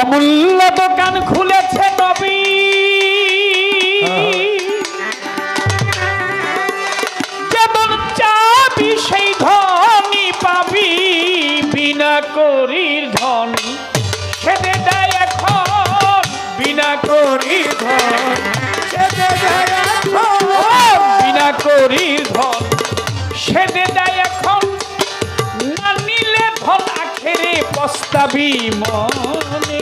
অমূল্য দোকান খুলেছে নবী যেমন চাবি, সেই ধনী পাবি। বিনা করির ধনী সেদে দেয় এখন। বিনা করির ধন সেদে। বিনা করির ধন সেদে দেয় এখন। না নিলে ধন আখেরে পস্তাবি মনে।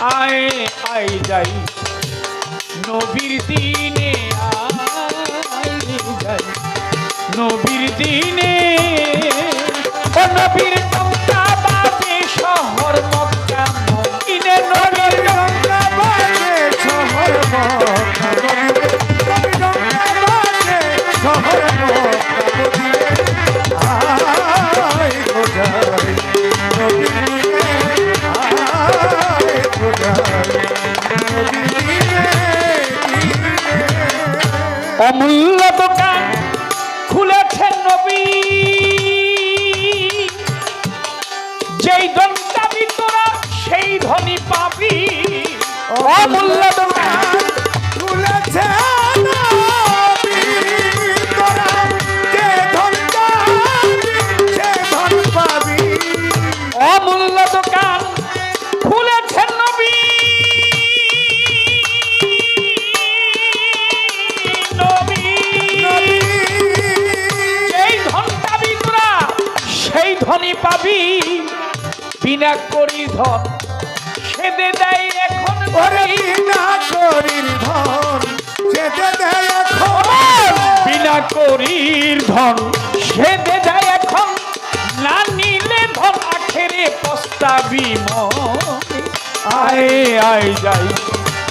আয় আয় যাই। নবীর দিনে আয় যাই। নবীর দিনে ও নবীর অমূল্য দোকান খুলেছেন নবী। যেই ধন চাবি তোরা সেই ধনী পাবি। অমূল্য পাবি বিনা করি ধন সেদে দেয় এখন নবী। বিনা করির ধন যেতে দেয় এখন বিনা করির ধন সেদে যায় এখন না নিলে ধন আখেরে পস্তাবি। আয় আয় যাই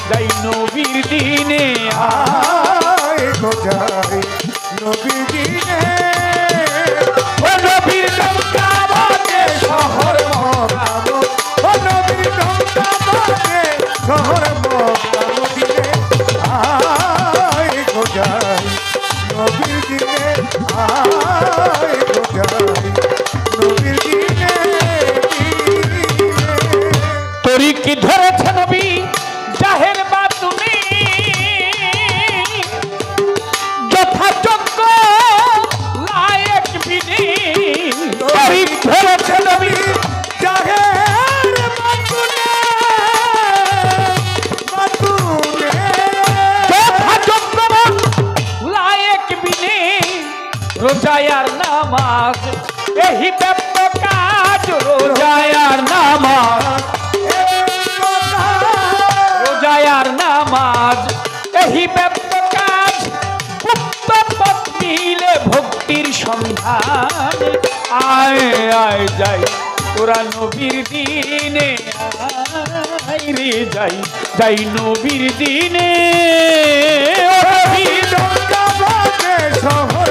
যাই নবীর দিনে আয় গো যাই নবী দিনে নামাজ কাজ রোজায়ার নামাজ। রোজায়ার নামাজ। ভক্তির সন্ধান। আয় আয়, যাই, তোরা নবীর দিনে রে, যাই যাই নবীর দিনে। ও নবীর ডঙ্কা শহর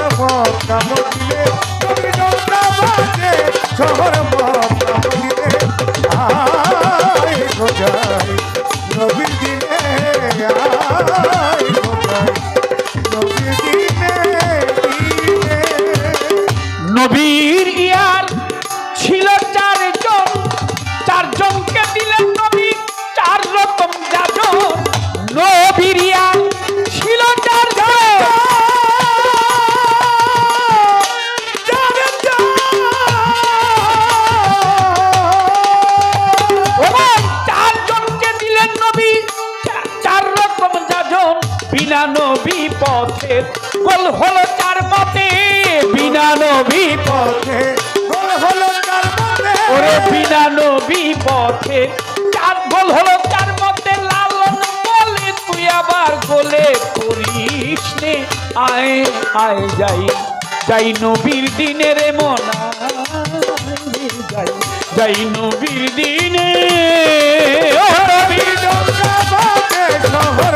নবী পথে গোল হলো চার মতে বিনা নবী পথে পথে হলো তার মনে ওরে বিনা নবী পথে চার গোল হলো চার মতে লালন বলে তুই আবার গোলে করিস নে। আয় আয় যাই যাই নবীর দিনের মন। যাই যাই নবীর দিনে। নবীর শহর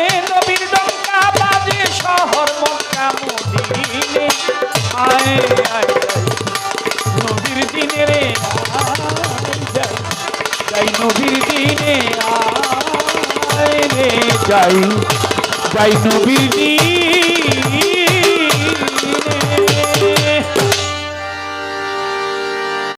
যাই যাই নবীনী।